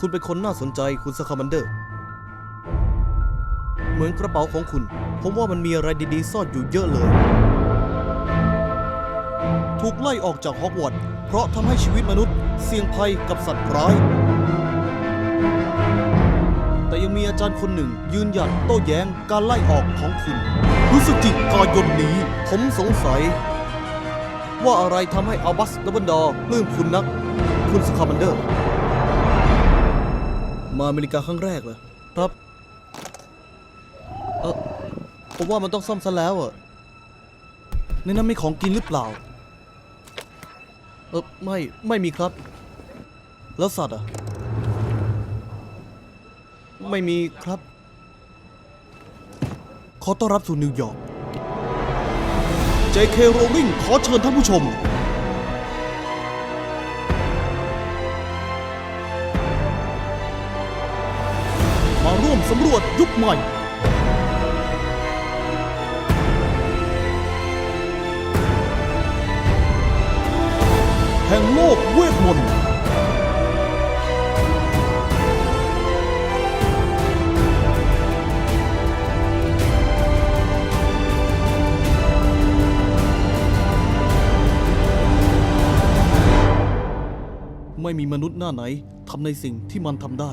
คุณเป็นคนน่าสนใจคุณสคามันเดอร์ เหมือนกระเป๋าของคุณ ผมว่ามันมีอะไรดีๆ ซ่อนอยู่เยอะเลย ถูกไล่ออกจากฮอกวอตส์เพราะทำให้ชีวิตมนุษย์ เสี่ยงภัยกับสัตว์ร้าย แต่ยังมีอาจารย์คนหนึ่ง ยืนหยัดโต้แย้งการไล่ออกของคุณพฤศจิกายนนี้ ผมสงสัย ว่าอะไรทำให้อัลบัสดับเบิลดอร์ปลื้มคุณนัก คุณสคามันเดอร์ มาอเมริกาครั้งแรกเหรอครับ เออผมว่ามันต้องซ่อมซะแล้วอะในนั้นมีของกินหรือเปล่า เออไม่ไม่มีครับ แล้วสัตว์อะไม่มีครับ ขอต้อนรับสู่นิวยอร์ก JK Rowling ขอเชิญท่านผู้ชม มาร่วมสำรวจยุคใหม่ แห่งโลกเวทมนต์ไม่มีมนุษย์หน้าไหนทำในสิ่งที่มันทำได้